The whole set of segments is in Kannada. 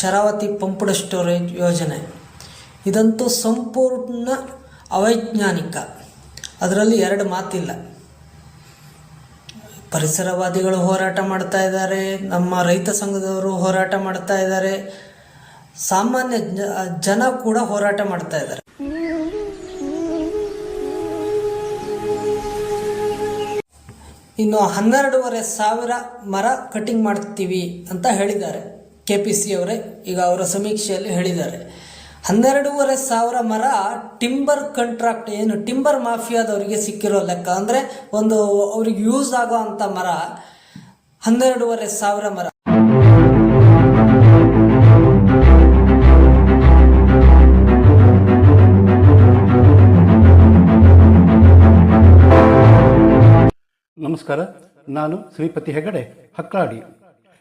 ಶರಾವತಿ ಪಂಪ್ಡ್ ಸ್ಟೋರೇಜ್ ಯೋಜನೆ. ಇದಂತೂ ಸಂಪೂರ್ಣ ಅವೈಜ್ಞಾನಿಕ. ಅದರಲ್ಲಿ ಎರಡು ಮಾತಿಲ್ಲ. ಪರಿಸರವಾದಿಗಳು ಹೋರಾಟ ಮಾಡ್ತಾ ಇದ್ದಾರೆ, ನಮ್ಮ ರೈತ ಸಂಘದವರು ಹೋರಾಟ ಮಾಡ್ತಾ ಇದ್ದಾರೆ, ಸಾಮಾನ್ಯ ಜನ ಕೂಡ ಹೋರಾಟ ಮಾಡ್ತಾ ಇದ್ದಾರೆ. ಇನ್ನು ಹನ್ನೆರಡೂವರೆ ಸಾವಿರ ಮರ ಕಟಿಂಗ್ ಮಾಡ್ತೀವಿ ಅಂತ ಹೇಳಿದ್ದಾರೆ. ಕೆ ಪಿ ಸಿ ಅವರೇ ಈಗ ಅವರ ಸಮೀಕ್ಷೆಯಲ್ಲಿ ಹೇಳಿದ್ದಾರೆ. ಹನ್ನೆರಡೂವರೆ ಸಾವಿರ ಮರ ಟಿಂಬರ್ ಕಂಟ್ರಾಕ್ಟ್ ಏನು ಟಿಂಬರ್ ಮಾಫಿಯಾದವರಿಗೆ ಸಿಕ್ಕಿರೋ ಲೆಕ್ಕ ಅಂದರೆ ಒಂದು ಅವ್ರಿಗೆ ಯೂಸ್ ಆಗೋ ಅಂಥ ಮರ ಹನ್ನೆರಡೂವರೆ ಸಾವಿರ ಮರ. ನಮಸ್ಕಾರ, ನಾನು ಶ್ರೀಪತಿ ಹೆಗಡೆ ಹಕ್ಲಾಡಿ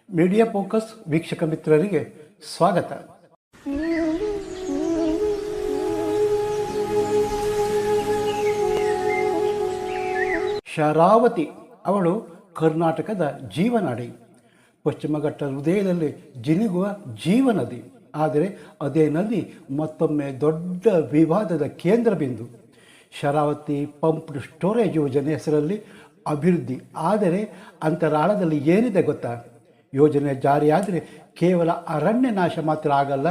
ಮೀಡಿಯಾ ಫೋಕಸ್ ವೀಕ್ಷಕ ಮಿತ್ರರಿಗೆ ಸ್ವಾಗತ. ಶರಾವತಿ ಅವಳು ಕರ್ನಾಟಕದ ಜೀವನಾಡಿ. ಪಶ್ಚಿಮ ಘಟ್ಟ ಹೃದಯದಲ್ಲಿ ಜಿನುಗುವ ಜೀವನದಿ. ಆದರೆ ಅದೇ ನದಿ ಮತ್ತೊಮ್ಮೆ ದೊಡ್ಡ ವಿವಾದದ ಕೇಂದ್ರ ಬಿಂದು ಶರಾವತಿ ಪಂಪ್ಡ್ ಸ್ಟೋರೇಜ್ ಯೋಜನೆ ಹೆಸರಲ್ಲಿ ಅಭಿವೃದ್ಧಿ. ಆದರೆ ಅಂತರಾಳದಲ್ಲಿ ಏನಿದೆ ಗೊತ್ತಾ? ಯೋಜನೆ ಜಾರಿಯಾದರೆ ಕೇವಲ ಅರಣ್ಯ ನಾಶ ಮಾತ್ರ ಆಗಲ್ಲ.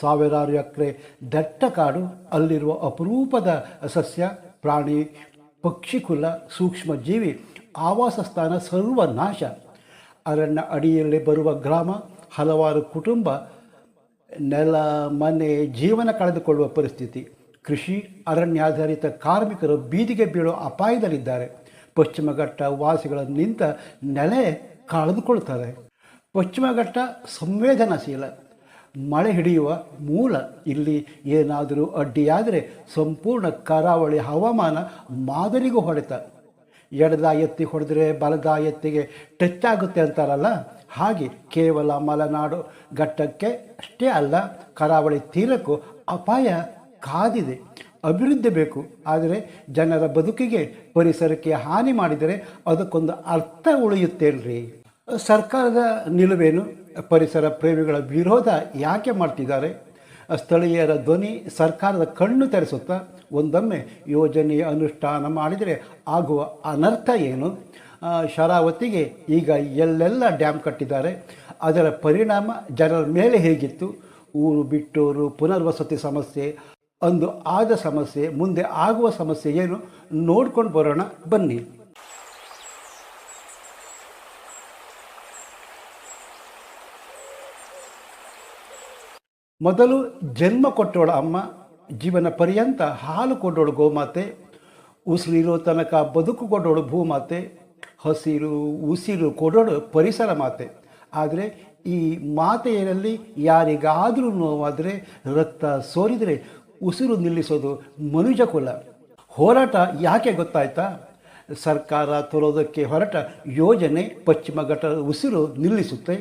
ಸಾವಿರಾರು ಎಕರೆ ದಟ್ಟ ಕಾಡು ಅಲ್ಲಿರುವ ಅಪರೂಪದ ಸಸ್ಯ, ಪ್ರಾಣಿ, ಪಕ್ಷಿಕುಲ ಸೂಕ್ಷ್ಮ ಜೀವಿ ಆವಾಸ ಸ್ಥಾನ ಸರ್ವನಾಶ. ಅರಣ್ಯ ಅಡಿಯಲ್ಲಿ ಬರುವ ಗ್ರಾಮ, ಹಲವಾರು ಕುಟುಂಬ, ನೆಲ, ಮನೆ, ಜೀವನ ಕಳೆದುಕೊಳ್ಳುವ ಪರಿಸ್ಥಿತಿ. ಕೃಷಿ, ಅರಣ್ಯಾಧಾರಿತ ಕಾರ್ಮಿಕರು ಬೀದಿಗೆ ಬೀಳುವ ಅಪಾಯದಲ್ಲಿದ್ದಾರೆ. ಪಶ್ಚಿಮ ಘಟ್ಟ ವಾಸಿಗಳ ನಿಂತ ನೆಲೆ ಕಳೆದುಕೊಳ್ತಾರೆ ಪಶ್ಚಿಮ ಘಟ್ಟ ಸಂವೇದನಾಶೀಲ. ಮಳೆ ಹಿಡಿಯುವ ಮೂಲ. ಇಲ್ಲಿ ಏನಾದರೂ ಅಡ್ಡಿಯಾದರೆ ಸಂಪೂರ್ಣ ಕರಾವಳಿ ಹವಾಮಾನ ಮಾದರಿಗೂ ಹೊಡೆತ ಎಡದ ಎತ್ತಿ ಹೊಡೆದ್ರೆ ಬಲದ ಎತ್ತಿಗೆ ಟಚ್ ಆಗುತ್ತೆ ಅಂತಾರಲ್ಲ? ಹಾಗೆ ಕೇವಲ ಮಲೆನಾಡು ಘಟ್ಟಕ್ಕೆ ಅಷ್ಟೇ ಅಲ್ಲ, ಕರಾವಳಿ ತೀರಕ್ಕೂ ಅಪಾಯ ಕಾದಿದೆ. ಅಭಿವೃದ್ಧಿ ಬೇಕು. ಆದರೆ ಜನರ ಬದುಕಿಗೆ, ಪರಿಸರಕ್ಕೆ ಹಾನಿ ಮಾಡಿದರೆ ಅದಕ್ಕೊಂದು ಅರ್ಥ ಉಳಿಯುತ್ತೇನ್ರಿ? ಸರ್ಕಾರದ ನಿಲುವೇನು? ಪರಿಸರ ಪ್ರೇಮಿಗಳ ವಿರೋಧ ಯಾಕೆ ಮಾಡ್ತಿದ್ದಾರೆ? ಸ್ಥಳೀಯರ ಧ್ವನಿ ಸರ್ಕಾರದ ಕಣ್ಣು ತರಿಸುತ್ತಾ ಒಂದೊಮ್ಮೆ ಯೋಜನೆಯ ಅನುಷ್ಠಾನ ಮಾಡಿದರೆ ಆಗುವ ಅನರ್ಥ ಏನು? ಶರಾವತಿಗೆ ಈಗ ಎಲ್ಲೆಲ್ಲ ಡ್ಯಾಮ್ ಕಟ್ಟಿದ್ದಾರೆ. ಅದರ ಪರಿಣಾಮ ಜನರ ಮೇಲೆ ಹೇಗಿತ್ತು? ಊರು ಬಿಟ್ಟೋರು, ಪುನರ್ವಸತಿ ಸಮಸ್ಯೆ, ಅಂದು ಆದ ಸಮಸ್ಯೆ, ಮುಂದೆ ಆಗುವ ಸಮಸ್ಯೆ ಏನು? ನೋಡ್ಕೊಂಡು ಬರೋಣ ಬನ್ನಿ. ಮೊದಲು ಜನ್ಮ ಕೊಟ್ಟೋಳ ಅಮ್ಮ ಜೀವನ ಪರ್ಯಂತ ಹಾಲು ಕೊಡೋಳು ಗೋಮಾತೆ ಉಸಿರಿರೋ ತನಕ ಬದುಕು ಕೊಡೋಳು ಭೂಮಾತೆ, ಹಸಿರು ಉಸಿರು ಕೊಡೋಳು ಪರಿಸರ ಮಾತೆ. ಆದರೆ ಈ ಮಾತೆಯಲ್ಲಿ ಯಾರಿಗಾದರೂ ನೋವಾದರೆ ರಕ್ತ ಸೋರಿದರೆ ಉಸಿರು ನಿಲ್ಲಿಸೋದು ಮನುಜ ಕುಲ. ಹೋರಾಟ ಯಾಕೆ ಗೊತ್ತಾಯ್ತಾ? ಸರ್ಕಾರ ತರೋದಕ್ಕೆ ಹೊರಟ ಯೋಜನೆ ಪಶ್ಚಿಮ ಘಟ್ಟದ ಉಸಿರು ನಿಲ್ಲಿಸುತ್ತೆ.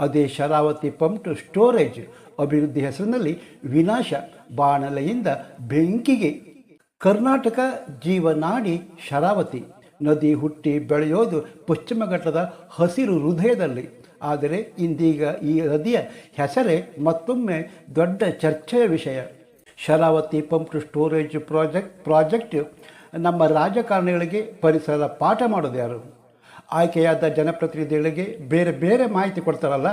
ಅದೇ ಶರಾವತಿ ಪಂಪ್ಡ್ ಸ್ಟೋರೇಜ್ ಅಭಿವೃದ್ಧಿ ಹೆಸರಿನಲ್ಲಿ ವಿನಾಶ ಬಾಣಲೆಯಿಂದ ಬೆಂಕಿಗೆ ಕರ್ನಾಟಕ ಜೀವನಾಡಿ ಶರಾವತಿ. ನದಿ ಹುಟ್ಟಿ ಬೆಳೆಯೋದು ಪಶ್ಚಿಮ ಘಟ್ಟದ ಹಸಿರು ಹೃದಯದಲ್ಲಿ. ಆದರೆ ಇಂದೀಗ ಈ ನದಿಯ ಹೆಸರೇ ಮತ್ತೊಮ್ಮೆ ದೊಡ್ಡ ಚರ್ಚೆಯ ವಿಷಯ. Sharavati pump storage project project ನಮ್ಮ ರಾಜಕಾರಣಿಗಳಿಗೆ ಪರಿಸರದ ಪಾಠ ಮಾಡೋದು ಯಾರು? ಆಯ್ಕೆಯಾದ ಜನಪ್ರತಿನಿಧಿಗಳಿಗೆ ಬೇರೆ ಬೇರೆ ಮಾಹಿತಿ ಕೊಡ್ತಾರಲ್ಲ,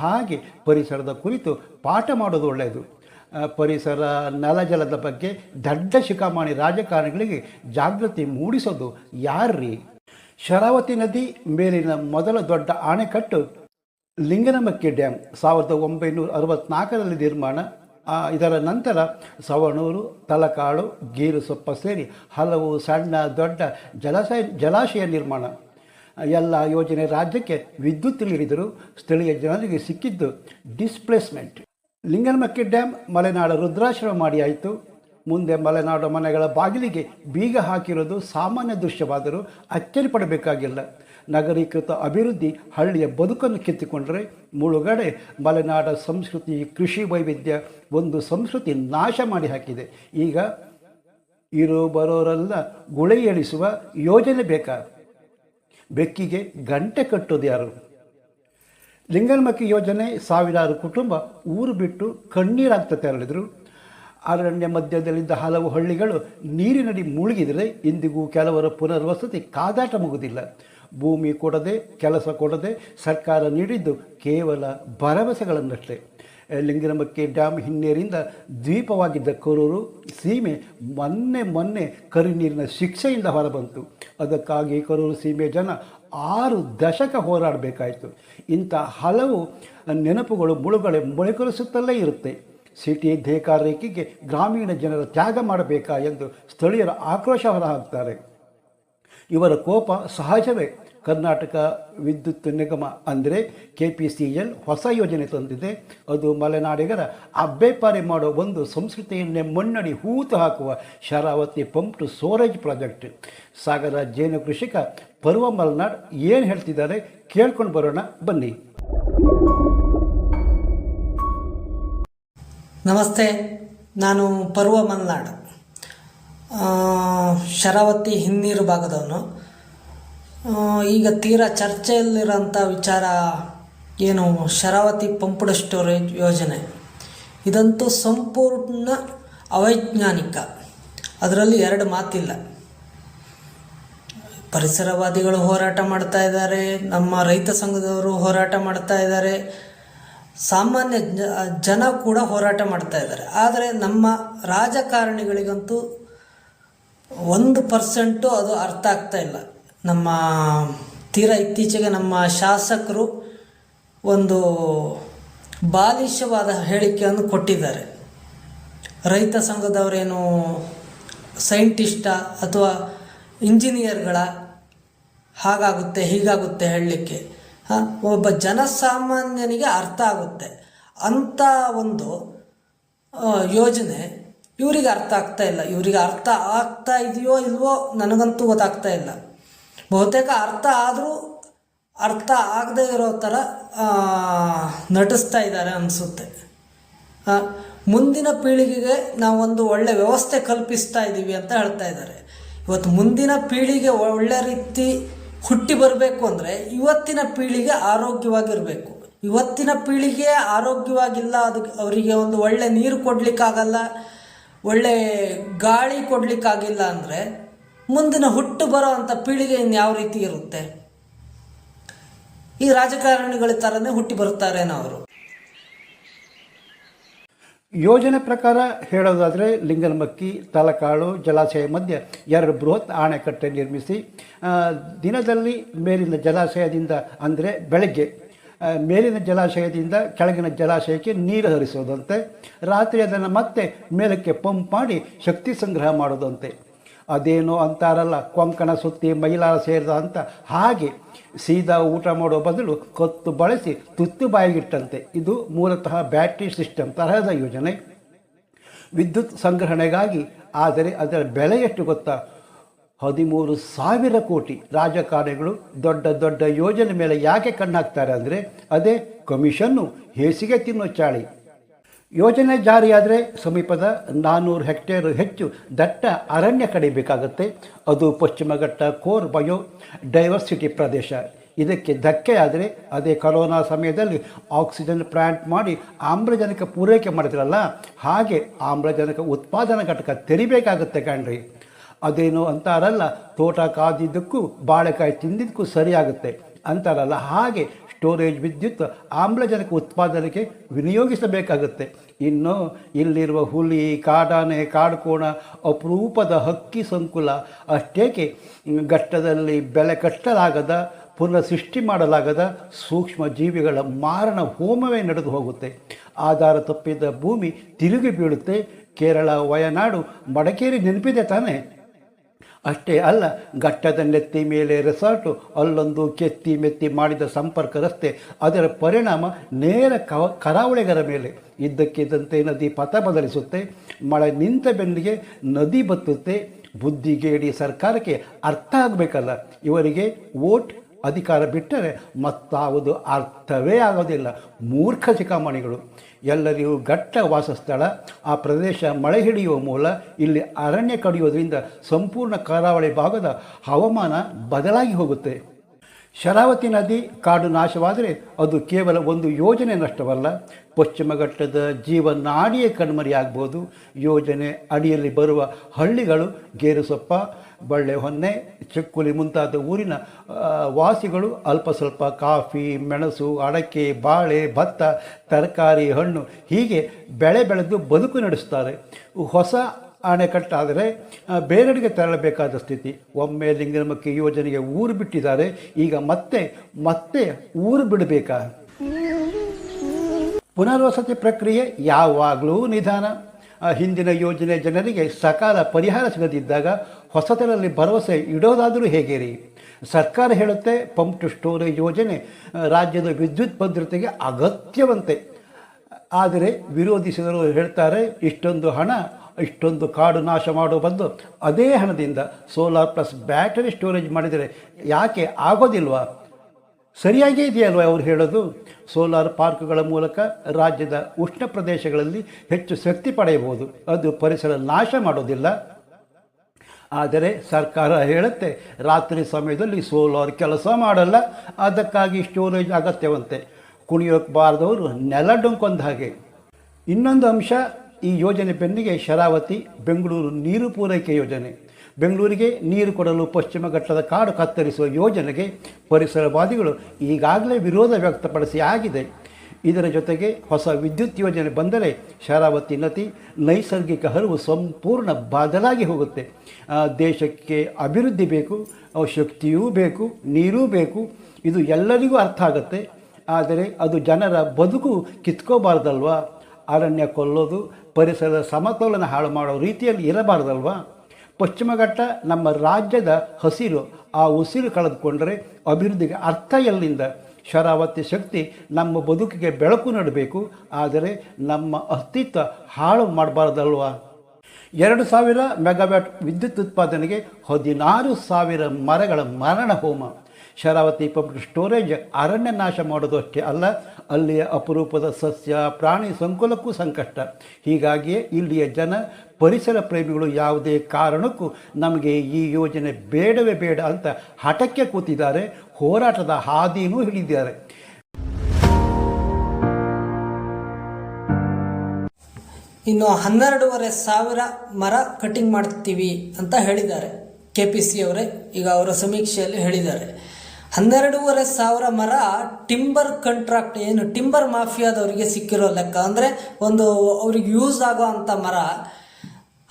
ಹಾಗೆ ಪರಿಸರದ ಕುರಿತು ಪಾಠ ಮಾಡೋದು ಒಳ್ಳೆಯದು. ಪರಿಸರ ನೆಲಜಲದ ಬಗ್ಗೆ ದಡ್ಡ ಶಿಖಾಮಣಿ ರಾಜಕಾರಣಿಗಳಿಗೆ ಜಾಗೃತಿ ಮೂಡಿಸೋದು ಯಾರ್ರಿ? ಶರಾವತಿ ನದಿ ಮೇಲಿನ ಮೊದಲ ದೊಡ್ಡ ಅಣೆಕಟ್ಟು ಲಿಂಗನಮಕ್ಕಿ ಡ್ಯಾಮ್ ಸಾವಿರದ ಒಂಬೈನೂರ ಅರವತ್ನಾಲ್ಕರಲ್ಲಿ ನಿರ್ಮಾಣ. ಇದರ ನಂತರ ಸವಣೂರು, ತಲಕಾಡು ಗೀರುಸೊಪ್ಪ ಸೇರಿ ಹಲವು ಸಣ್ಣ ದೊಡ್ಡ ಜಲಾಶಯ ಜಲಾಶಯ ನಿರ್ಮಾಣ. ಎಲ್ಲ ಯೋಜನೆ ರಾಜ್ಯಕ್ಕೆ ವಿದ್ಯುತ್ ನೀಡಿದರು ಸ್ಥಳೀಯ ಜನರಿಗೆ ಸಿಕ್ಕಿದ್ದು ಡಿಸ್ಪ್ಲೇಸ್ಮೆಂಟ್ ಲಿಂಗನಮಕ್ಕಿ ಡ್ಯಾಮ್ ಮಲೆನಾಡ ರುದ್ರಾಶ್ರಮ ಮಾಡಿ ಆಯಿತು. ಮುಂದೆ ಮಲೆನಾಡು ಮನೆಗಳ ಬಾಗಿಲಿಗೆ ಬೀಗ ಹಾಕಿರೋದು ಸಾಮಾನ್ಯ ದೃಶ್ಯವಾದರೂ ಅಚ್ಚರಿ ಪಡಬೇಕಾಗಿಲ್ಲ. ನಗರೀಕೃತ ಅಭಿವೃದ್ಧಿ ಹಳ್ಳಿಯ ಬದುಕನ್ನು ಕೆತ್ತಿಕೊಂಡರೆ ಮುಳುಗಡೆ ಮಲೆನಾಡ ಸಂಸ್ಕೃತಿ, ಕೃಷಿ ವೈವಿಧ್ಯ ಒಂದು ಸಂಸ್ಕೃತಿ ನಾಶ ಮಾಡಿ ಹಾಕಿದೆ. ಈಗ ಇರೋ ಬರೋರೆಲ್ಲ ಗುಳೆ ಎಳಿಸುವ ಯೋಜನೆ ಬೇಕಾ? ಬೆಕ್ಕಿಗೆ ಗಂಟೆ ಕಟ್ಟೋದು ಯಾರು? ಲಿಂಗನಮಕ್ಕಿ ಯೋಜನೆ ಸಾವಿರಾರು ಕುಟುಂಬ ಊರು ಬಿಟ್ಟು ಕಣ್ಣೀರಾಗ್ತದೆ ಅರಳಿದರು. ಅರಣ್ಯ ಮಧ್ಯದಲ್ಲಿದ್ದ ಹಲವು ಹಳ್ಳಿಗಳು ನೀರಿನಡಿ ಮುಳುಗಿದರೆ ಇಂದಿಗೂ ಕೆಲವರ ಪುನರ್ವಸತಿ ಕಾದಾಟ ಮುಗುದಿಲ್ಲ. ಭೂಮಿ ಕೊಡದೆ, ಕೆಲಸ ಕೊಡದೆ ಸರ್ಕಾರ ನೀಡಿದ್ದು ಕೇವಲ ಭರವಸೆಗಳನ್ನಷ್ಟೇ. ಲಿಂಗನಮಕ್ಕಿ ಡ್ಯಾಮ್ ಹಿನ್ನೀರಿಂದ ದ್ವೀಪವಾಗಿದ್ದ ಕರೂರು ಸೀಮೆ ಮೊನ್ನೆ ಮೊನ್ನೆ ಕರಿನೀರಿನ ಶಿಕ್ಷೆಯಿಂದ ಹೊರಬಂತು. ಅದಕ್ಕಾಗಿ ಕರೂರು ಸೀಮೆ ಜನ ಆರು ದಶಕ ಹೋರಾಡಬೇಕಾಯಿತು. ಇಂಥ ಹಲವು ನೆನಪುಗಳು ಮುಳುಗಡೆ ಮೊಳಕರಿಸುತ್ತಲೇ ಇರುತ್ತೆ. ಸಿಟಿ ರೇಖೆಗೆ ಗ್ರಾಮೀಣ ಜನರ ತ್ಯಾಗ ಮಾಡಬೇಕಾ ಎಂದು ಸ್ಥಳೀಯರ ಆಕ್ರೋಶ ಹೊರಹಾಕ್ತಾರೆ. ಇವರ ಕೋಪ ಸಹಜವೇ. ಕರ್ನಾಟಕ ವಿದ್ಯುತ್ ನಿಗಮ ಅಂದರೆ ಕೆ ಪಿ ಸಿ ಎಲ್ ಹೊಸ ಯೋಜನೆ ತಂದಿದೆ. ಅದು ಮಲೆನಾಡಿಗರ ಅಬ್ಬೆಪಾರಿ ಮಾಡೋ ಒಂದು ಸಂಸ್ಕೃತಿಯನ್ನೇ ಮಣ್ಣಡಿ ಹೂತು ಹಾಕುವ Sharavati pump storage project. Sagara ಜೇನು ಕೃಷಿಕ ಪರ್ವ ಮಲೆನಾಡ್ ಏನು ಹೇಳ್ತಿದ್ದಾರೆ ಕೇಳ್ಕೊಂಡು ಬರೋಣ ಬನ್ನಿ. ನಮಸ್ತೆ, ನಾನು ಪರ್ವ ಮಲ್ನಾಡ್. ಶರಾವತಿ ಹಿನ್ನೀರು ಭಾಗದವನು. ಈಗ ತೀರಾ ಚರ್ಚೆಯಲ್ಲಿರೋಂಥ ವಿಚಾರ ಏನು ಶರಾವತಿ ಪಂಪ್ಡ್ ಸ್ಟೋರೇಜ್ ಯೋಜನೆ. ಇದಂತೂ ಸಂಪೂರ್ಣ ಅವೈಜ್ಞಾನಿಕ. ಅದರಲ್ಲಿ ಎರಡು ಮಾತಿಲ್ಲ. ಪರಿಸರವಾದಿಗಳು ಹೋರಾಟ ಮಾಡ್ತಾ ಇದ್ದಾರೆ, ನಮ್ಮ ರೈತ ಸಂಘದವರು ಹೋರಾಟ ಮಾಡ್ತಾ ಇದ್ದಾರೆ, ಸಾಮಾನ್ಯ ಜನ ಕೂಡ ಹೋರಾಟ ಮಾಡ್ತಾ ಇದ್ದಾರೆ. ಆದರೆ ನಮ್ಮ ರಾಜಕಾರಣಿಗಳಿಗಂತೂ ಒಂದು ಪರ್ಸೆಂಟು ಅದು ಅರ್ಥ ಆಗ್ತಾ ಇಲ್ಲ. ನಮ್ಮ ತೀರಾ ಇತ್ತೀಚೆಗೆ ನಮ್ಮ ಶಾಸಕರು ಒಂದು ಬಾಲಿಶವಾದ ಹೇಳಿಕೆಯನ್ನು ಕೊಟ್ಟಿದ್ದಾರೆ. ರೈತ ಸಂಘದವರೇನು ಸೈಂಟಿಸ್ಟ ಅಥವಾ ಇಂಜಿನಿಯರ್ಗಳ ಹಾಗಾಗುತ್ತೆ, ಹೀಗಾಗುತ್ತೆ ಹೇಳಲಿಕ್ಕೆ ಒಬ್ಬ ಜನಸಾಮಾನ್ಯನಿಗೆ ಅರ್ಥ ಆಗುತ್ತೆ. ಅಂಥ ಒಂದು ಯೋಜನೆ ಇವರಿಗೆ ಅರ್ಥ ಆಗ್ತಾ ಇಲ್ಲ. ಇವರಿಗೆ ಅರ್ಥ ಆಗ್ತಾ ಇದೆಯೋ ಇಲ್ವೋ ನನಗಂತೂ ಗೊತ್ತಾಗ್ತಾ ಇಲ್ಲ. ಬಹುತೇಕ ಅರ್ಥ ಆದರೂ ಅರ್ಥ ಆಗದೇ ಇರೋ ಥರ ನಟಿಸ್ತಾ ಇದ್ದಾರೆ ಅನಿಸುತ್ತೆ. ಮುಂದಿನ ಪೀಳಿಗೆಗೆ ನಾವೊಂದು ಒಳ್ಳೆ ವ್ಯವಸ್ಥೆ ಕಲ್ಪಿಸ್ತಾ ಇದ್ದೀವಿ ಅಂತ ಹೇಳ್ತಾ ಇದ್ದಾರೆ. ಇವತ್ತು ಮುಂದಿನ ಪೀಳಿಗೆ ಒಳ್ಳೆ ರೀತಿ ಹುಟ್ಟಿ ಬರಬೇಕು ಅಂದರೆ ಇವತ್ತಿನ ಪೀಳಿಗೆ ಆರೋಗ್ಯವಾಗಿರಬೇಕು. ಇವತ್ತಿನ ಪೀಳಿಗೆ ಆರೋಗ್ಯವಾಗಿಲ್ಲ ಅದಕ್ಕೆ ಅವರಿಗೆ ಒಂದು ಒಳ್ಳೆ ನೀರು ಕೊಡಲಿಕ್ಕಾಗಲ್ಲ, ಒಳ್ಳೆ ಗಾಳಿ ಕೊಡಲಿಕ್ಕಾಗಿಲ್ಲ ಅಂದರೆ ಮುಂದಿನ ಹುಟ್ಟು ಬರೋ ಅಂಥ ಪೀಳಿಗೆ ಇನ್ಯಾವ ರೀತಿ ಇರುತ್ತೆ? ಈ ರಾಜಕಾರಣಿಗಳ ಥರನೇ ಹುಟ್ಟಿ ಬರ್ತಾರೇನೋ ಅವರು. ಯೋಜನೆ ಪ್ರಕಾರ ಹೇಳೋದಾದರೆ ಲಿಂಗನಮಕ್ಕಿ ತಲಕಾಳು, ಜಲಾಶಯ ಮಧ್ಯೆ ಎರಡು ಬೃಹತ್ ಆಣೆಕಟ್ಟೆ ನಿರ್ಮಿಸಿ ದಿನದಲ್ಲಿ ಮೇಲಿನ ಜಲಾಶಯದಿಂದ ಅಂದರೆ ಬೆಳಗ್ಗೆ ಮೇಲಿನ ಜಲಾಶಯದಿಂದ ಕೆಳಗಿನ ಜಲಾಶಯಕ್ಕೆ ನೀರು ಹರಿಸೋದಂತೆ, ರಾತ್ರಿ ಅದನ್ನು ಮತ್ತೆ ಮೇಲಕ್ಕೆ ಪಂಪ್ ಮಾಡಿ ಶಕ್ತಿ ಸಂಗ್ರಹ ಮಾಡೋದಂತೆ. ಅದೇನೋ ಅಂತಾರಲ್ಲ, ಕೊಂಕಣ ಸುತ್ತಿ ಮೈಲಾರ ಸೇರಿದ ಅಂತ ಹಾಗೆ ಸೀದಾ ಊಟ ಮಾಡೋ ಬದಲು ಕತ್ತು ಬಳಸಿ ತುತ್ತು ಬಾಯಿಗಿಟ್ಟಂತೆ. ಇದು ಮೂಲತಃ ಬ್ಯಾಟ್ರಿ ಸಿಸ್ಟಮ್ ತರಹದ ಯೋಜನೆ. ವಿದ್ಯುತ್ ಸಂಗ್ರಹಣೆಗಾಗಿ, ಆದರೆ ಅದರ ಬೆಲೆ ಎಷ್ಟು ಗೊತ್ತಾ? ಹದಿಮೂರು ಸಾವಿರ ಕೋಟಿ. ರಾಜಕಾರಣಿಗಳು ದೊಡ್ಡ ದೊಡ್ಡ ಯೋಜನೆ ಮೇಲೆ ಯಾಕೆ ಕಣ್ಣಾಕ್ತಾರೆ ಅಂದರೆ, ಅದೇ ಕಮಿಷನ್ನು ಹೇಸಿಗೆ ತಿನ್ನೋ ಚಾಳಿ. ಯೋಜನೆ ಜಾರಿಯಾದರೆ ಸಮೀಪದ ನಾನ್ನೂರು ಹೆಕ್ಟೇರ್ ಹೆಚ್ಚು ದಟ್ಟ ಅರಣ್ಯ ಕಡಿಬೇಕಾಗುತ್ತೆ ಅದು ಪಶ್ಚಿಮ ಘಟ್ಟ ಕೋರ್ ಬಯೋ ಡೈವರ್ಸಿಟಿ ಪ್ರದೇಶ. ಇದಕ್ಕೆ ಧಕ್ಕೆ ಆದರೆ ಅದೇ ಕೊರೋನಾ ಸಮಯದಲ್ಲಿ ಆಕ್ಸಿಜನ್ ಪ್ಲಾಂಟ್ ಮಾಡಿ ಆಮ್ಲಜನಕ ಪೂರೈಕೆ ಮಾಡಿದ್ರಲ್ಲ, ಹಾಗೆ ಆಮ್ಲಜನಕ ಉತ್ಪಾದನಾ ಘಟಕ ತೆರಿಬೇಕಾಗುತ್ತೆ ಕಣ್ರಿ. ಅದೇನು ಅಂತಾರಲ್ಲ, ತೋಟ ಕಾದಿದ್ದಕ್ಕೂ ಬಾಳೆಕಾಯಿ ತಿಂದಿದ್ದಕ್ಕೂ ಸರಿಯಾಗುತ್ತೆ ಅಂತಾರಲ್ಲ, ಹಾಗೆ ಸ್ಟೋರೇಜ್ ವಿದ್ಯುತ್ ಆಮ್ಲಜನಕ ಉತ್ಪಾದನೆಗೆ ವಿನಿಯೋಗಿಸಬೇಕಾಗುತ್ತೆ. ಇನ್ನು ಇಲ್ಲಿರುವ ಹುಲಿ, ಕಾಡಾನೆ, ಕಾಡುಕೋಣ ಅಪರೂಪದ ಹಕ್ಕಿ ಸಂಕುಲ ಅಷ್ಟೇಕೆ, ಘಟ್ಟದಲ್ಲಿ ಬೆಲೆ ಕಟ್ಟಲಾಗದ ಪುನಃ ಸೃಷ್ಟಿ ಮಾಡಲಾಗದ ಸೂಕ್ಷ್ಮ ಜೀವಿಗಳ ಮಾರಣ ಹೋಮವೇ ನಡೆದು ಹೋಗುತ್ತೆ. ಆಧಾರ ತಪ್ಪಿದ ಭೂಮಿ ತಿರುಗಿ ಬೀಳುತ್ತೆ. ಕೇರಳ, ವಯನಾಡು, ಮಡಕೇರಿ ನೆನಪಿದೆ ತಾನೇ? ಅಷ್ಟೇ ಅಲ್ಲ, ಘಟ್ಟದ ನೆತ್ತಿ ಮೇಲೆ ರೆಸಾರ್ಟು, ಅಲ್ಲೊಂದು ಕೆತ್ತಿ ಮೆತ್ತಿ ಮಾಡಿದ ಸಂಪರ್ಕ ರಸ್ತೆ, ಅದರ ಪರಿಣಾಮ ನೇರ ಕವ ಕರಾವಳಿಗರ ಮೇಲೆ. ಇದ್ದಕ್ಕಿದ್ದಂತೆ ನದಿ ಪಥ ಬದಲಿಸುತ್ತೆ, ಮಳೆ ನಿಂತ ಬೆನ್ನಿಗೆ ನದಿ ಬತ್ತುತ್ತೆ. ಬುದ್ಧಿಗೇಡಿ ಸರ್ಕಾರಕ್ಕೆ ಅರ್ಥ ಆಗಬೇಕಲ್ಲ. ಇವರಿಗೆ ವೋಟ್ ಅಧಿಕಾರ ಬಿಟ್ಟರೆ ಮತ್ತಾವುದು ಅರ್ಥವೇ ಆಗೋದಿಲ್ಲ. ಮೂರ್ಖ ಚಿಕಾಮಣಿಗಳು ಎಲ್ಲರಿಗೂ ಘಟ್ಟ ವಾಸಸ್ಥಳ. ಆ ಪ್ರದೇಶ ಮಳೆ ಹಿಡಿಯುವ ಮೂಲ. ಇಲ್ಲಿ ಅರಣ್ಯ ಕಡಿಯೋದ್ರಿಂದ ಸಂಪೂರ್ಣ ಕರಾವಳಿ ಭಾಗದ ಹವಾಮಾನ ಬದಲಾಗಿ ಹೋಗುತ್ತೆ. ಶರಾವತಿ ನದಿ ಕಾಡು ನಾಶವಾದರೆ ಅದು ಕೇವಲ ಒಂದು ಯೋಜನೆ ನಷ್ಟವಲ್ಲ. ಪಶ್ಚಿಮ ಘಟ್ಟದ ಜೀವನಾಡಿಯೇ ಕಣ್ಮರಿಯಾಗ್ಬೋದು. ಯೋಜನೆ ಅಡಿಯಲ್ಲಿ ಬರುವ ಹಳ್ಳಿಗಳು ಗೇರುಸೊಪ್ಪ ಬಳ್ಳೆ ಹೊನ್ನೆ, ಚಿಕ್ಕುಲಿ ಮುಂತಾದ ಊರಿನ ವಾಸಿಗಳು ಅಲ್ಪ ಸ್ವಲ್ಪ ಕಾಫಿ, ಮೆಣಸು, ಅಡಕೆ, ಬಾಳೆ, ಭತ್ತ, ತರಕಾರಿ, ಹಣ್ಣು ಹೀಗೆ ಬೆಳೆ ಬೆಳೆದು ಬದುಕು ನಡೆಸ್ತಾರೆ. ಹೊಸ ಅಣೆಕಟ್ಟಾದರೆ ಬೇರೆಡೆಗೆ ತೆರಳಬೇಕಾದ ಸ್ಥಿತಿ. ಒಮ್ಮೆ ಲಿಂಗನಮಕ್ಕಿ ಯೋಜನೆಗೆ ಊರು ಬಿಟ್ಟಿದ್ದಾರೆ. ಈಗ ಮತ್ತೆ ಮತ್ತೆ ಊರು ಬಿಡಬೇಕಾ? ಪುನರ್ವಸತಿ ಪ್ರಕ್ರಿಯೆ ಯಾವಾಗಲೂ ನಿಧಾನ. ಹಿಂದಿನ ಯೋಜನೆ ಜನರಿಗೆ ಸಕಾಲ ಪರಿಹಾರ ಸಿಗದಿದ್ದಾಗ ಹೊಸತರಲ್ಲಿ ಭರವಸೆ ಇಡೋದಾದರೂ ಹೇಗೆ ರೀ ಸರ್ಕಾರ ಹೇಳುತ್ತೆ ಪಂಪ್ ಟು ಸ್ಟೋರೇಜ್ ಯೋಜನೆ, ರಾಜ್ಯದ ವಿದ್ಯುತ್ ಭದ್ರತೆಗೆ ಅಗತ್ಯವಂತೆ. ಆದರೆ ವಿರೋಧಿಸಿದರು ಹೇಳ್ತಾರೆ, ಇಷ್ಟೊಂದು ಹಣ, ಇಷ್ಟೊಂದು ಕಾಡು ನಾಶ ಮಾಡೋ ಬಂದು ಅದೇ ಹಣದಿಂದ ಸೋಲಾರ್ ಪ್ಲಸ್ ಬ್ಯಾಟರಿ ಸ್ಟೋರೇಜ್ ಮಾಡಿದರೆ ಯಾಕೆ ಆಗೋದಿಲ್ವಾ? ಸರಿಯಾಗೇ ಇದೆಯಲ್ವ ಅವರು ಹೇಳೋದು? ಸೋಲಾರ್ ಪಾರ್ಕ್ಗಳ ಮೂಲಕ ರಾಜ್ಯದ ಉಷ್ಣ ಪ್ರದೇಶಗಳಲ್ಲಿ ಹೆಚ್ಚು ಶಕ್ತಿ ಪಡೆಯಬಹುದು. ಅದು ಪರಿಸರ ನಾಶ ಮಾಡೋದಿಲ್ಲ. ಆದರೆ ಸರ್ಕಾರ ಹೇಳುತ್ತೆ, ರಾತ್ರಿ ಸಮಯದಲ್ಲಿ ಸೋಲಾರ್ ಕೆಲಸ ಮಾಡಲ್ಲ, ಅದಕ್ಕಾಗಿ ಸ್ಟೋರೇಜ್ ಅಗತ್ಯವಂತೆ. ಕುಣಿಯೋಕೆ ಬಾರದವರು ನೆಲ ಹಾಗೆ. ಇನ್ನೊಂದು ಅಂಶ, ಈ ಯೋಜನೆ ಬೆನ್ನಿಗೆ ಶರಾವತಿ, ಬೆಂಗಳೂರು ನೀರು ಪೂರೈಕೆ ಯೋಜನೆ. ಬೆಂಗಳೂರಿಗೆ ನೀರು ಕೊಡಲು ಪಶ್ಚಿಮ ಘಟ್ಟದ ಕಾಡು ಕತ್ತರಿಸುವ ಯೋಜನೆಗೆ ಪರಿಸರವಾದಿಗಳು ಈಗಾಗಲೇ ವಿರೋಧ ವ್ಯಕ್ತಪಡಿಸಿ ಆಗಿದೆ. ಇದರ ಜೊತೆಗೆ ಹೊಸ ವಿದ್ಯುತ್ ಯೋಜನೆ ಬಂದರೆ ಶರಾವತಿ ನದಿ ನೈಸರ್ಗಿಕ ಹರಿವು ಸಂಪೂರ್ಣ ಬದಲಾಗಿ ಹೋಗುತ್ತೆ. ದೇಶಕ್ಕೆ ಅಭಿವೃದ್ಧಿ ಬೇಕು ಶಕ್ತಿಯೂ ಬೇಕು, ನೀರೂ ಬೇಕು, ಇದು ಎಲ್ಲರಿಗೂ ಅರ್ಥ ಆಗುತ್ತೆ. ಆದರೆ ಅದು ಜನರ ಬದುಕು ಕಿತ್ಕೋಬಾರ್ದಲ್ವಾ? ಅರಣ್ಯ ಕೊಲ್ಲೋದು, ಪರಿಸರದ ಸಮತೋಲನ ಹಾಳು ಮಾಡೋ ರೀತಿಯಲ್ಲಿ ಇರಬಾರ್ದಲ್ವಾ? ಪಶ್ಚಿಮ ಘಟ್ಟ ನಮ್ಮ ರಾಜ್ಯದ ಹಸಿರು, ಆ ಉಸಿರು ಕಳೆದುಕೊಂಡರೆ ಅಭಿವೃದ್ಧಿಗೆ ಅರ್ಥ ಎಲ್ಲಿಂದ? ಶರಾವತಿ ಶಕ್ತಿ ನಮ್ಮ ಬದುಕಿಗೆ ಬೆಳಕು ನೀಡಬೇಕು. ಆದರೆ ನಮ್ಮ ಅಸ್ತಿತ್ವ ಹಾಳು ಮಾಡಬಾರ್ದಲ್ವಾ? ಎರಡು ಸಾವಿರ ಮೆಗಾವ್ಯಾಟ್ ವಿದ್ಯುತ್ ಉತ್ಪಾದನೆಗೆ ಹದಿನಾರು ಸಾವಿರ ಮರಗಳ ಮರಣ ಹೋಮ. ಶರಾವತಿ ಪಬ್ಲಿಕ್ ಸ್ಟೋರೇಜ್ ಅರಣ್ಯ ನಾಶ ಮಾಡೋದಷ್ಟೇ ಅಲ್ಲ, ಅಲ್ಲಿಯ ಅಪರೂಪದ ಸಸ್ಯ, ಪ್ರಾಣಿ ಸಂಕುಲಕ್ಕೂ ಸಂಕಷ್ಟ. ಹೀಗಾಗಿಯೇ ಇಲ್ಲಿಯ ಜನ, ಪರಿಸರ ಪ್ರೇಮಿಗಳು ಯಾವುದೇ ಕಾರಣಕ್ಕೂ ನಮಗೆ ಈ ಯೋಜನೆ ಬೇಡವೇ ಬೇಡ ಅಂತ ಹಠಕ್ಕೆ ಕೂತಿದ್ದಾರೆ. ಹೋರಾಟದ ಹಾದಿನೂ ಹಿಡಿದಿದ್ದಾರೆ. ಇನ್ನು ಹನ್ನೆರಡೂವರೆ ಸಾವಿರ ಮರ ಕಟಿಂಗ್ ಮಾಡ್ತೀವಿ ಅಂತ ಹೇಳಿದ್ದಾರೆ. ಕೆ ಪಿ ಸಿ ಅವರೇ ಈಗ ಅವರ ಸಮೀಕ್ಷೆಯಲ್ಲಿ ಹೇಳಿದ್ದಾರೆ. ಹನ್ನೆರಡೂವರೆ ಸಾವಿರ ಮರ ಟಿಂಬರ್ ಕಾಂಟ್ರಾಕ್ಟ್ ಏನು ಟಿಂಬರ್ ಮಾಫಿಯಾದವರಿಗೆ ಸಿಕ್ಕಿರೋ ಲೆಕ್ಕ ಅಂದರೆ ಒಂದು ಅವ್ರಿಗೆ ಯೂಸ್ ಆಗೋ ಅಂಥ ಮರ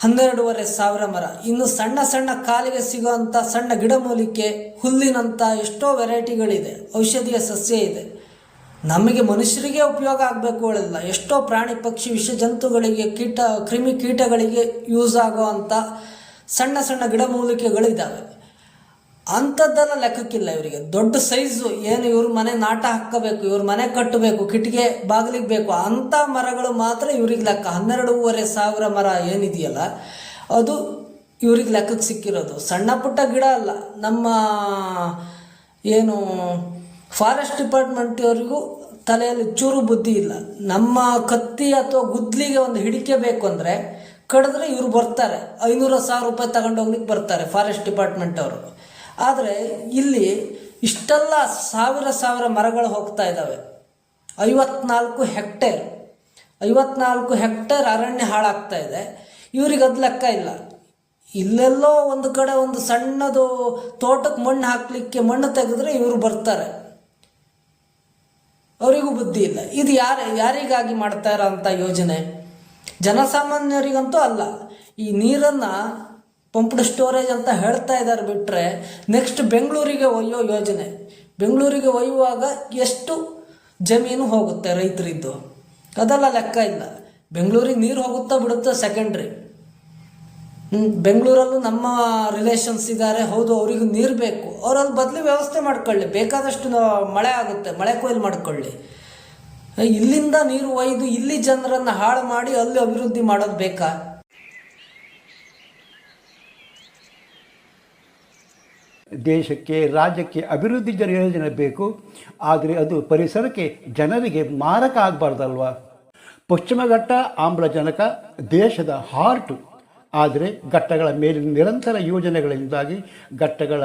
ಹನ್ನೆರಡೂವರೆ ಸಾವಿರ ಮರ. ಇನ್ನು ಸಣ್ಣ ಸಣ್ಣ ಕಾಲಿಗೆ ಸಿಗುವಂಥ ಸಣ್ಣ ಗಿಡಮೂಲಿಕೆ ಹುಲ್ಲಿನಂಥ ಎಷ್ಟೋ ವೆರೈಟಿಗಳಿದೆ. ಔಷಧೀಯ ಸಸ್ಯ ಇದೆ. ನಮಗೆ ಮನುಷ್ಯರಿಗೆ ಉಪಯೋಗ ಆಗಬೇಕು ಹೇಳಿಲ್ಲ ಎಷ್ಟೋ ಪ್ರಾಣಿ ಪಕ್ಷಿ ವಿಷ ಜಂತುಗಳಿಗೆ ಕೀಟ, ಕ್ರಿಮಿ ಕೀಟಗಳಿಗೆ ಯೂಸ್ ಆಗೋ ಅಂಥ ಸಣ್ಣ ಸಣ್ಣ ಗಿಡಮೂಲಿಕೆಗಳಿದ್ದಾವೆ ಅಂಥದ್ದೆಲ್ಲ ಲೆಕ್ಕಕ್ಕಿಲ್ಲ ಇವರಿಗೆ. ದೊಡ್ಡ ಸೈಜು, ಏನು ಇವ್ರ ಮನೆ ನಾಟ ಹಾಕಬೇಕು ಇವ್ರ ಮನೆ ಕಟ್ಟಬೇಕು, ಕಿಟಕಿ ಬಾಗಿಲಿಗೆ ಬೇಕು ಅಂಥ ಮರಗಳು ಮಾತ್ರ ಇವ್ರಿಗೆ ಲೆಕ್ಕ. ಹನ್ನೆರಡೂವರೆ ಸಾವಿರ ಮರ ಏನಿದೆಯಲ್ಲ, ಅದು ಇವ್ರಿಗೆ ಲೆಕ್ಕಕ್ಕೆ ಸಿಕ್ಕಿರೋದು. ಸಣ್ಣ ಪುಟ್ಟ ಗಿಡ ಅಲ್ಲ, ನಮ್ಮ ಏನು ಫಾರೆಸ್ಟ್ ಡಿಪಾರ್ಟ್ಮೆಂಟಿಯವರಿಗೂ ತಲೆಯಲ್ಲಿ ಚೂರು ಬುದ್ಧಿ ಇಲ್ಲ. ನಮ್ಮ ಕತ್ತಿ ಅಥವಾ ಗುದ್ಲಿಗೆ ಒಂದು ಹಿಡಿಕೆ ಬೇಕು ಅಂದರೆ ಕಡಿದ್ರೆ ಇವರು ಬರ್ತಾರೆ. ಐನೂರು ಸಾವಿರ ರೂಪಾಯಿ ತಗೊಂಡೋಗ್ಲಿಕ್ಕೆ ಬರ್ತಾರೆ ಫಾರೆಸ್ಟ್ ಡಿಪಾರ್ಟ್ಮೆಂಟ್ ಅವರು ಆದರೆ ಇಲ್ಲಿ ಇಷ್ಟೆಲ್ಲ ಸಾವಿರ ಸಾವಿರ ಮರಗಳು ಹೋಗ್ತಾ ಇದ್ದಾವೆ. ಐವತ್ನಾಲ್ಕು ಹೆಕ್ಟೇರ್. ಐವತ್ನಾಲ್ಕು ಹೆಕ್ಟೇರ್ ಅರಣ್ಯ ಹಾಳಾಗ್ತಾ ಇದೆ. ಇವ್ರಿಗೆ ಅದು ಲೆಕ್ಕ ಇಲ್ಲ. ಇಲ್ಲೆಲ್ಲೋ ಒಂದು ಕಡೆ ಒಂದು ಸಣ್ಣದು ತೋಟಕ್ಕೆ ಮಣ್ಣು ಹಾಕಲಿಕ್ಕೆ ಮಣ್ಣು ತೆಗೆದ್ರೆ ಇವರು ಬರ್ತಾರೆ. ಅವರಿಗೂ ಬುದ್ಧಿ ಇಲ್ಲ. ಇದು ಯಾರು, ಯಾರಿಗಾಗಿ ಮಾಡ್ತಾ ಇರೋಂಥ ಯೋಜನೆ? ಜನಸಾಮಾನ್ಯರಿಗಂತೂ ಅಲ್ಲ. ಈ ನೀರನ್ನು ಪಂಪ್ಡ್ ಸ್ಟೋರೇಜ್ ಅಂತ ಹೇಳ್ತಾ ಇದ್ದಾರೆ ಬಿಟ್ಟರೆ ನೆಕ್ಸ್ಟ್ ಬೆಂಗಳೂರಿಗೆ ಒಯ್ಯೋ ಯೋಜನೆ. ಬೆಂಗಳೂರಿಗೆ ಒಯ್ಯುವಾಗ ಎಷ್ಟು ಜಮೀನು ಹೋಗುತ್ತೆ ರೈತರಿದ್ದು? ಅದೆಲ್ಲ ಲೆಕ್ಕ ಇಲ್ಲ. ಬೆಂಗಳೂರಿಗೆ ನೀರು ಹೋಗುತ್ತಾ ಬಿಡುತ್ತಾ ಸೆಕೆಂಡ್ರಿ ಬೆಂಗಳೂರಲ್ಲೂ ನಮ್ಮ ರಿಲೇಷನ್ಸ್ ಇದ್ದಾರೆ ಹೌದು, ಅವರಿಗೂ ನೀರು ಬೇಕು. ಅವರಲ್ಲಿ ಬದಲಿ ವ್ಯವಸ್ಥೆ ಮಾಡ್ಕೊಳ್ಳಿ, ಬೇಕಾದಷ್ಟು ಮಳೆ ಆಗುತ್ತೆ, ಮಳೆ ಕೊಯ್ಲು ಮಾಡ್ಕೊಳ್ಳಿ. ಇಲ್ಲಿಂದ ನೀರು ಒಯ್ದು ಇಲ್ಲಿ ಜನರನ್ನು ಹಾಳು ಮಾಡಿ ಅಲ್ಲಿ ಅಭಿವೃದ್ಧಿ ಮಾಡೋದು ಬೇಕಾ? ದೇಶಕ್ಕೆ, ರಾಜ್ಯಕ್ಕೆ ಅಭಿವೃದ್ಧಿ ಜನ ಯೋಜನೆ ಬೇಕು. ಆದರೆ ಅದು ಪರಿಸರಕ್ಕೆ ಜನರಿಗೆ ಮಾರಕ ಆಗಬಾರ್ದಲ್ವ? ಪಶ್ಚಿಮಘಟ್ಟ ಆಮ್ಲಜನಕ ದೇಶದ ಹಾರ್ಟು. ಆದರೆ ಘಟ್ಟಗಳ ಮೇಲಿನ ನಿರಂತರ ಯೋಜನೆಗಳಿಂದಾಗಿ ಘಟ್ಟಗಳ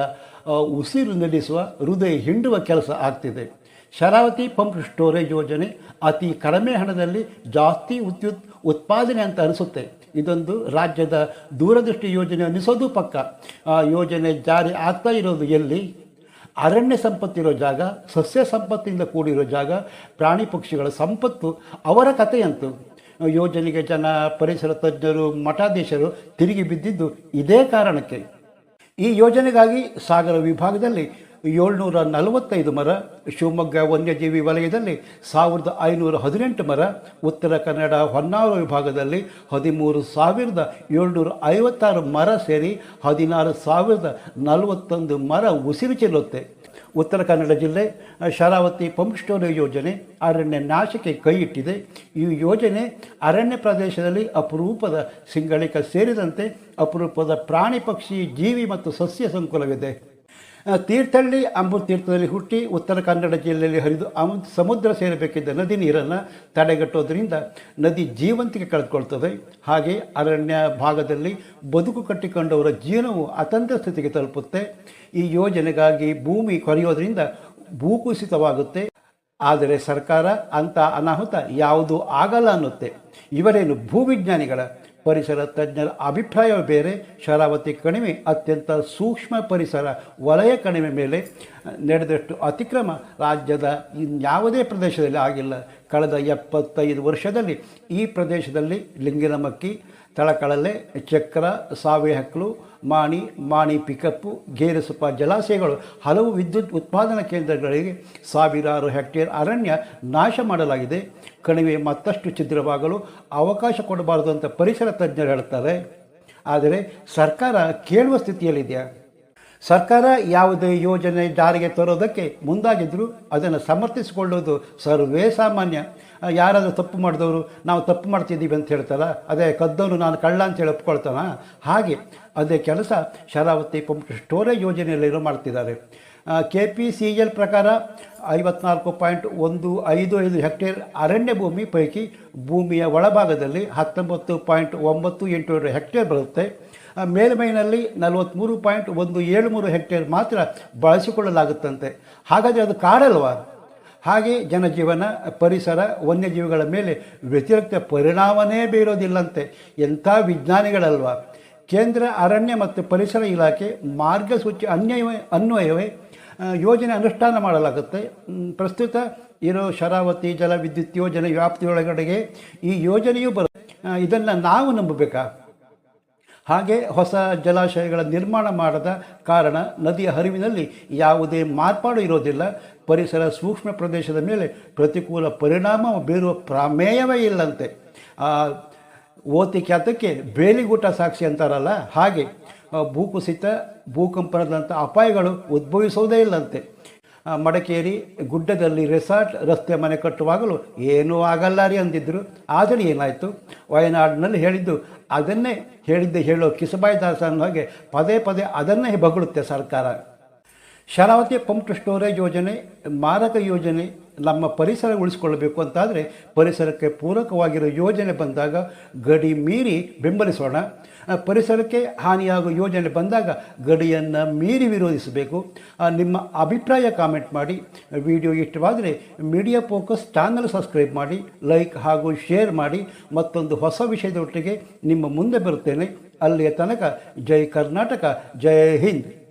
ಉಸಿರು ನಿಲ್ಲಿಸುವ, ಹೃದಯ ಹಿಂಡುವ ಕೆಲಸ ಆಗ್ತಿದೆ. ಶರಾವತಿ ಪಂಪ್ ಸ್ಟೋರೇಜ್ ಯೋಜನೆ ಅತಿ ಕಡಿಮೆ ಹಣದಲ್ಲಿ ಜಾಸ್ತಿ ವಿದ್ಯುತ್ ಉತ್ಪಾದನೆ ಅಂತ ಅನಿಸುತ್ತೆ. ಇದೊಂದು ರಾಜ್ಯದ ದೂರದೃಷ್ಟಿ ಯೋಜನೆ ಅನ್ನಿಸೋದು ಪಕ್ಕ. ಆ ಯೋಜನೆ ಜಾರಿ ಆಗ್ತಾ ಇರೋದು ಎಲ್ಲಿ? ಅರಣ್ಯ ಸಂಪತ್ತಿರೋ ಜಾಗ, ಸಸ್ಯ ಸಂಪತ್ತಿಂದ ಕೂಡಿರೋ ಜಾಗ, ಪ್ರಾಣಿ ಪಕ್ಷಿಗಳ ಸಂಪತ್ತು, ಅವರ ಕಥೆಯಂತು. ಯೋಜನೆಗೆ ಜನ, ಪರಿಸರ ತಜ್ಞರು, ಮಠಾಧೀಶರು ತಿರುಗಿ ಬಿದ್ದಿದ್ದು ಇದೇ ಕಾರಣಕ್ಕೆ. ಈ ಯೋಜನೆಗಾಗಿ ಸಾಗರ ವಿಭಾಗದಲ್ಲಿ ಏಳ್ನೂರ ನಲವತ್ತೈದು ಮರ ಶಿವಮೊಗ್ಗ ವನ್ಯಜೀವಿ ವಲಯದಲ್ಲಿ ಸಾವಿರದ ಐನೂರ ಹದಿನೆಂಟು ಮರ, ಉತ್ತರ ಕನ್ನಡ ಹೊನ್ನಾವರ ವಿಭಾಗದಲ್ಲಿ ಹದಿಮೂರು ಸಾವಿರದ ಏಳ್ನೂರ ಐವತ್ತಾರು ಮರ ಸೇರಿ ಹದಿನಾರು ಸಾವಿರದ ನಲವತ್ತೊಂದು ಮರ ಉಸಿರು ಚೆಲ್ಲುತ್ತೆ. ಉತ್ತರ ಕನ್ನಡ ಜಿಲ್ಲೆ ಶರಾವತಿ ಪಂಪ್ ಸ್ಟೋರೇಜ್ ಯೋಜನೆ ಅರಣ್ಯ ನಾಶಕ್ಕೆ ಕೈ ಇಟ್ಟಿದೆ ಈ ಯೋಜನೆ ಅರಣ್ಯ ಪ್ರದೇಶದಲ್ಲಿ ಅಪರೂಪದ ಸಿಂಗಳಿಕ ಸೇರಿದಂತೆ ಅಪರೂಪದ ಪ್ರಾಣಿ ಪಕ್ಷಿ, ಜೀವಿ ಮತ್ತು ಸಸ್ಯ ಸಂಕುಲವಿದೆ. ತೀರ್ಥಹಳ್ಳಿ ಅಂಬು ತೀರ್ಥದಲ್ಲಿ ಹುಟ್ಟಿ ಉತ್ತರ ಕನ್ನಡ ಜಿಲ್ಲೆಯಲ್ಲಿ ಹರಿದು ಸಮುದ್ರ ಸೇರಬೇಕಿದ್ದ ನದಿ ನೀರನ್ನು ತಡೆಗಟ್ಟೋದ್ರಿಂದ ನದಿ ಜೀವಂತಿಕೆ ಕಳೆದುಕೊಳ್ತದೆ. ಹಾಗೆ ಅರಣ್ಯ ಭಾಗದಲ್ಲಿ ಬದುಕು ಕಟ್ಟಿಕೊಂಡವರ ಜೀವನವು ಅತಂತ್ರ ಸ್ಥಿತಿಗೆ ತಲುಪುತ್ತೆ. ಈ ಯೋಜನೆಗಾಗಿ ಭೂಮಿ ಕೊರೆಯೋದ್ರಿಂದ ಭೂಕುಸಿತವಾಗುತ್ತೆ. ಆದರೆ ಸರ್ಕಾರ ಅಂಥ ಅನಾಹುತ ಯಾವುದೂ ಆಗಲ್ಲ ಅನ್ನುತ್ತೆ. ಇವರೇನು ಭೂವಿಜ್ಞಾನಿಗಳ ಪರಿಸರ ತಜ್ಞರ ಅಭಿಪ್ರಾಯ ಬೇರೆ, ಶರಾವತಿ ಕಣಿವೆ ಅತ್ಯಂತ ಸೂಕ್ಷ್ಮ ಪರಿಸರ, ವಲಯ ಕಣಿವೆ ಮೇಲೆ ನಡೆದಷ್ಟು ಅತಿಕ್ರಮ ರಾಜ್ಯದ ಇನ್ಯಾವುದೇ ಪ್ರದೇಶದಲ್ಲಿ ಆಗಿಲ್ಲ. ಕಳೆದ ಎಪ್ಪತ್ತೈದು ವರ್ಷದಲ್ಲಿ ಈ ಪ್ರದೇಶದಲ್ಲಿ ಲಿಂಗಿನಮಕ್ಕಿ, ತಳಕಳಲೆ, ಚಕ್ರ, ಸಾವೆ ಹಕ್ಕಲು ಮಾಣಿ ಮಾಣಿ ಪಿಕಪ್ಪು, ಗೇರಸೊಪ್ಪ ಜಲಾಶಯಗಳು, ಹಲವು ವಿದ್ಯುತ್ ಉತ್ಪಾದನಾ ಕೇಂದ್ರಗಳಿಗೆ ಸಾವಿರಾರು ಹೆಕ್ಟೇರ್ ಅರಣ್ಯ ನಾಶ ಮಾಡಲಾಗಿದೆ. ಕಣಿವೆ ಮತ್ತಷ್ಟು ಛಿದ್ರವಾಗಲು ಅವಕಾಶ ಕೊಡಬಾರದು ಅಂತ ಪರಿಸರ ತಜ್ಞರು ಹೇಳ್ತಾರೆ. ಆದರೆ ಸರ್ಕಾರ ಕೇಳುವ ಸ್ಥಿತಿಯಲ್ಲಿದೆಯಾ? ಸರ್ಕಾರ ಯಾವುದೇ ಯೋಜನೆ ಜಾರಿಗೆ ತರೋದಕ್ಕೆ ಮುಂದಾಗಿದ್ದರೂ ಅದನ್ನು ಸಮರ್ಥಿಸಿಕೊಳ್ಳೋದು ಸರ್ವೇ ಸಾಮಾನ್ಯ. ಯಾರಾದರೂ ತಪ್ಪು ಮಾಡಿದವರು ನಾವು ತಪ್ಪು ಮಾಡ್ತಿದ್ದೀವಿ ಅಂತ ಹೇಳ್ತಾರ? ಅದೇ ಕದ್ದವನು ನಾನು ಕಳ್ಳ ಅಂತ ಹೇಳಿ ಒಪ್ಕೊಳ್ತಾನ? ಹಾಗೆ ಅದೇ ಕೆಲಸ ಶರಾವತಿ ಪಂಪ್ ಸ್ಟೋರೇಜ್ ಯೋಜನೆಯಲ್ಲಿರೋ ಮಾಡ್ತಿದ್ದಾರೆ. ಕೆ ಪಿ ಸಿ ಎಲ್ ಪ್ರಕಾರ ಐವತ್ನಾಲ್ಕು ಪಾಯಿಂಟ್ ಒಂದು ಐದು ಐದು ಹೆಕ್ಟೇರ್ ಅರಣ್ಯ ಭೂಮಿ ಪೈಕಿ ಭೂಮಿಯ ಒಳಭಾಗದಲ್ಲಿ ಹತ್ತೊಂಬತ್ತು ಪಾಯಿಂಟ್ ಒಂಬತ್ತು ಎಂಟು ಎರಡು ಹೆಕ್ಟೇರ್ ಬರುತ್ತೆ. ಮೇಲ್ಮೈನಲ್ಲಿ ನಲವತ್ತ್ಮೂರು ಪಾಯಿಂಟ್ ಒಂದು ಏಳು ಮೂರು ಹೆಕ್ಟೇರ್ ಮಾತ್ರ ಬಳಸಿಕೊಳ್ಳಲಾಗುತ್ತಂತೆ. ಹಾಗಾದರೆ ಅದು ಕಾಡಲ್ವಾ? ಹಾಗೆ ಜನಜೀವನ, ಪರಿಸರ, ವನ್ಯಜೀವಿಗಳ ಮೇಲೆ ವ್ಯತಿರಿಕ್ತ ಪರಿಣಾಮನೇ ಬೀರೋದಿಲ್ಲಂತೆ. ಎಂಥ ವಿಜ್ಞಾನಿಗಳಲ್ವಾ? ಕೇಂದ್ರ ಅರಣ್ಯ ಮತ್ತು ಪರಿಸರ ಇಲಾಖೆ ಮಾರ್ಗಸೂಚಿ ಅನ್ಯಯ ಅನ್ವಯವೇ ಯೋಜನೆ ಅನುಷ್ಠಾನ ಮಾಡಲಾಗುತ್ತೆ. ಪ್ರಸ್ತುತ ಇರೋ ಶರಾವತಿ ಜಲವಿದ್ಯುತ್ ಯೋಜನೆ ವ್ಯಾಪ್ತಿಯೊಳಗಡೆಗೆ ಈ ಯೋಜನೆಯೂ ಬರ ಇದನ್ನು ನಾವು ನಂಬಬೇಕಾ? ಹಾಗೆ ಹೊಸ ಜಲಾಶಯಗಳ ನಿರ್ಮಾಣ ಮಾಡದ ಕಾರಣ ನದಿಯ ಹರಿವಿನಲ್ಲಿ ಯಾವುದೇ ಮಾರ್ಪಾಡು ಇರೋದಿಲ್ಲ. ಪರಿಸರ ಸೂಕ್ಷ್ಮ ಪ್ರದೇಶದ ಮೇಲೆ ಪ್ರತಿಕೂಲ ಪರಿಣಾಮ ಬೀರುವ ಪ್ರಮೇಯವೇ ಇಲ್ಲಂತೆ. ಓತಿ ಖ್ಯಾತಕ್ಕೆ ಬೇಲಿಗೂಟ ಸಾಕ್ಷಿ ಅಂತಾರಲ್ಲ, ಹಾಗೆ ಭೂಕುಸಿತ, ಭೂಕಂಪನದಂಥ ಅಪಾಯಗಳು ಉದ್ಭವಿಸೋದೇ ಇಲ್ಲಂತೆ. ಮಡಕೇರಿ ಗುಡ್ಡದಲ್ಲಿ ರೆಸಾರ್ಟ್ ರಸ್ತೆ ಮನೆ ಕಟ್ಟುವಾಗಲೂ ಏನೂ ಆಗಲ್ಲ ರೀ ಅಂದಿದ್ದರು ಆದರೆ ಏನಾಯಿತು? ವಯನಾಡಿನಲ್ಲಿ ಹೇಳಿದ್ದು, ಅದನ್ನೇ ಹೇಳಿದ್ದೆ ಹೇಳೋ ಕಿಸಬಾಯಿ ದಾಸ ಅನ್ನೋ ಹಾಗೆ ಪದೇ ಪದೇ ಅದನ್ನೇ ಬಗಳುತ್ತೆ ಸರ್ಕಾರ. ಶರಾವತಿ ಪಂಪ್ ಸ್ಟೋರೇಜ್ ಯೋಜನೆ, ಮಾರಕ ಯೋಜನೆ ನಮ್ಮ ಪರಿಸರ ಉಳಿಸಿಕೊಳ್ಳಬೇಕು ಅಂತಾದರೆ ಪರಿಸರಕ್ಕೆ ಪೂರಕವಾಗಿರೋ ಯೋಜನೆ ಬಂದಾಗ ಗಡಿ ಮೀರಿ ಬೆಂಬಲಿಸೋಣ. ಪರಿಸರಕ್ಕೆ ಹಾನಿಯಾಗೋ ಯೋಜನೆ ಬಂದಾಗ ಗಡಿಯನ್ನು ಮೀರಿ ವಿರೋಧಿಸಬೇಕು. ನಿಮ್ಮ ಅಭಿಪ್ರಾಯ ಕಾಮೆಂಟ್ ಮಾಡಿ. ವಿಡಿಯೋ ಇಷ್ಟವಾದರೆ ಮೀಡಿಯಾ ಫೋಕಸ್ ಚಾನಲ್ ಸಬ್ಸ್ಕ್ರೈಬ್ ಮಾಡಿ, ಲೈಕ್ ಹಾಗೂ ಶೇರ್ ಮಾಡಿ. ಮತ್ತೊಂದು ಹೊಸ ವಿಷಯದೊಟ್ಟಿಗೆ ನಿಮ್ಮ ಮುಂದೆ ಬರುತ್ತೇನೆ. ಅಲ್ಲಿಯ ತನಕ ಜೈ ಕರ್ನಾಟಕ, ಜೈ ಹಿಂದ್.